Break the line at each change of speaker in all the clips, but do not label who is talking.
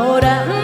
enamorando.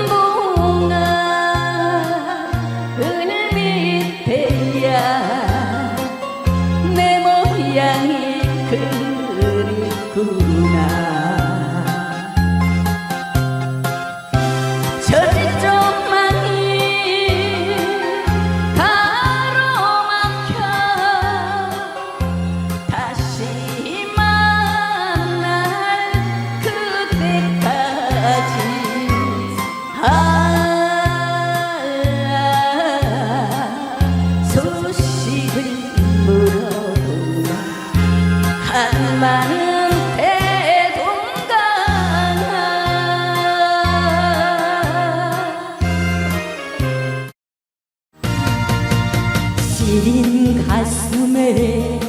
가슴에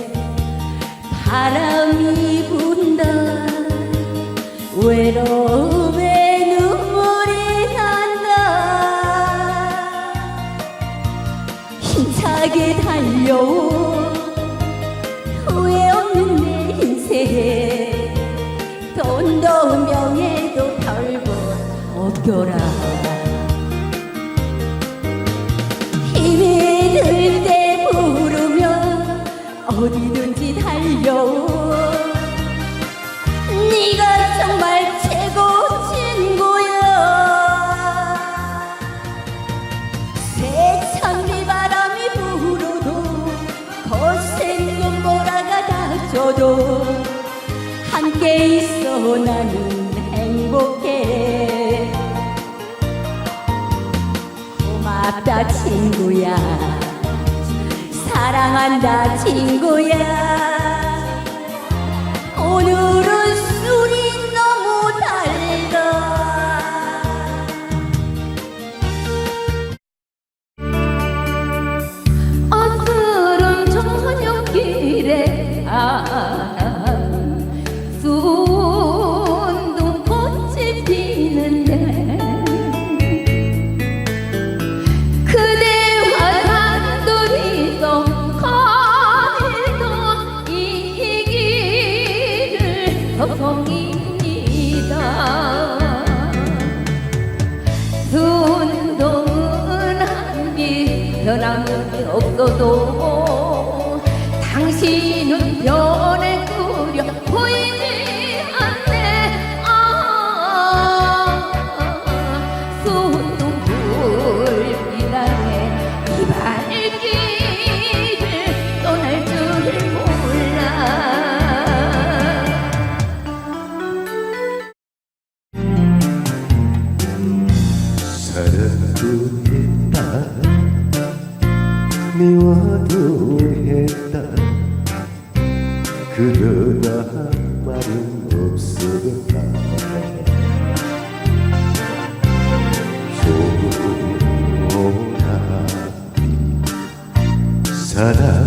바람이 분다. 외로움에 눈물이 난다. 힘차게 달려온 후회 없는 내 인생 돈도 명예도 별것 없더라 어디든지 달려오 네가 정말 최고 친구야 세찬 비 바람이 불어도 거센 눈보라가 닥쳐도 함께 있어 나는 행복해. 고맙다 친구야 사랑한다 친구야. 오늘 없어도 당신은 변해 꾸려 보이지 않네. 아 순동 불이라네. 이 발 길을 떠날 줄을 몰라.
사랑도 했다 미워도 했다. 그러나 말은 없었다 소나비 사랑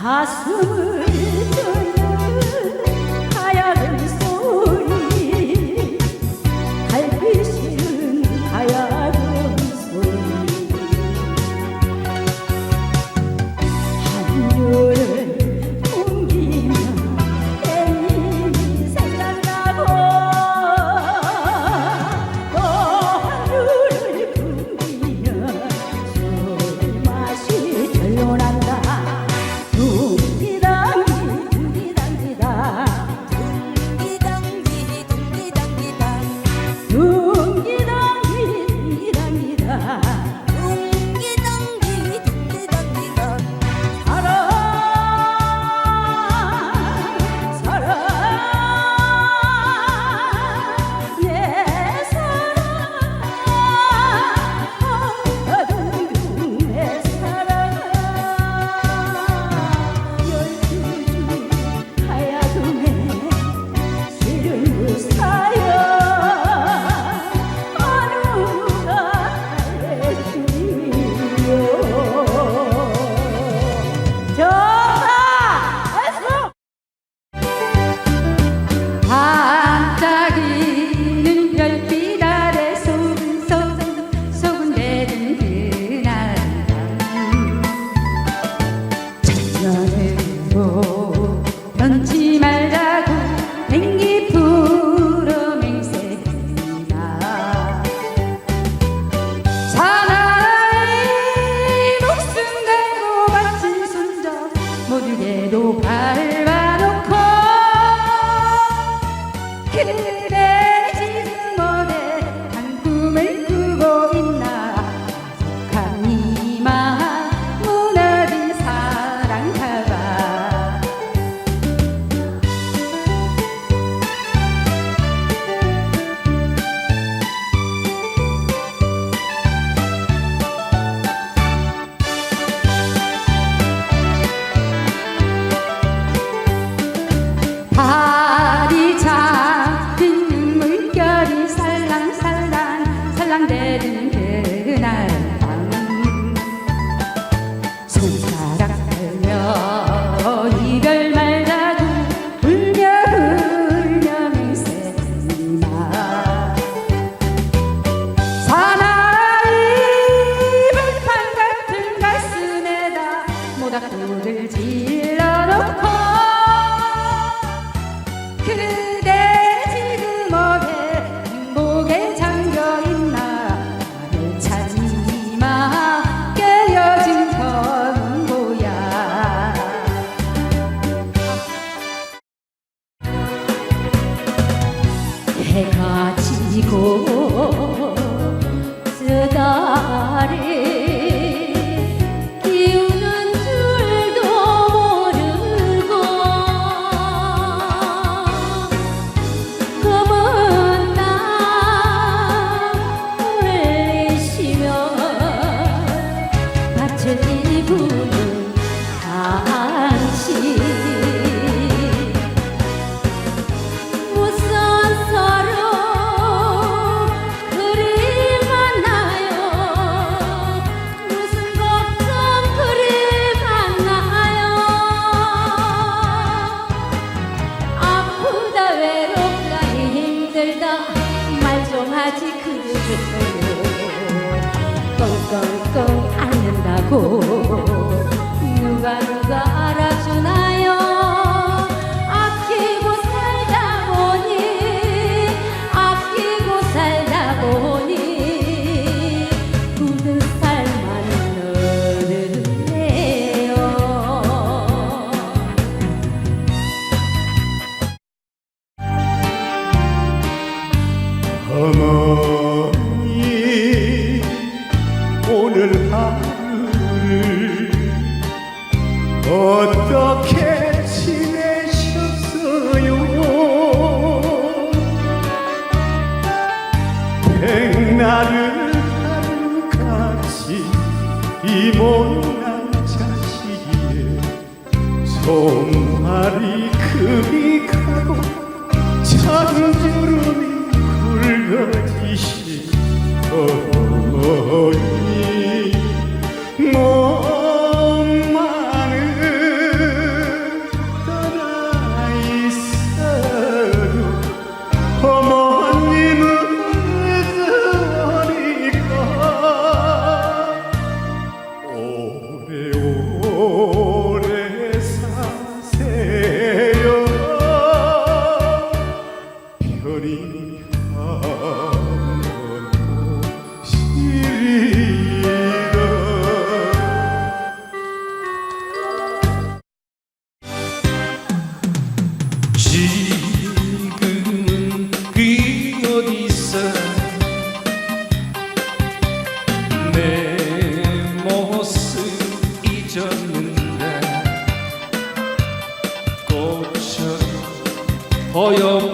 가슴을 떨려 어디에도 가 기분은 당신 무슨 서로 그리 만나요 무슨 걱정 그리 만나요 아프다 외롭다 힘들다 말 좀 하지 그들을 꽁꽁 않고 누가 누가 알아주나요? 아끼고 살다 보니 아끼고 살다 보니
굳은 살만 너르네요. 어머니 오늘 밤 동아리 급이 가고 찬구름이 굵어지시 어머니 보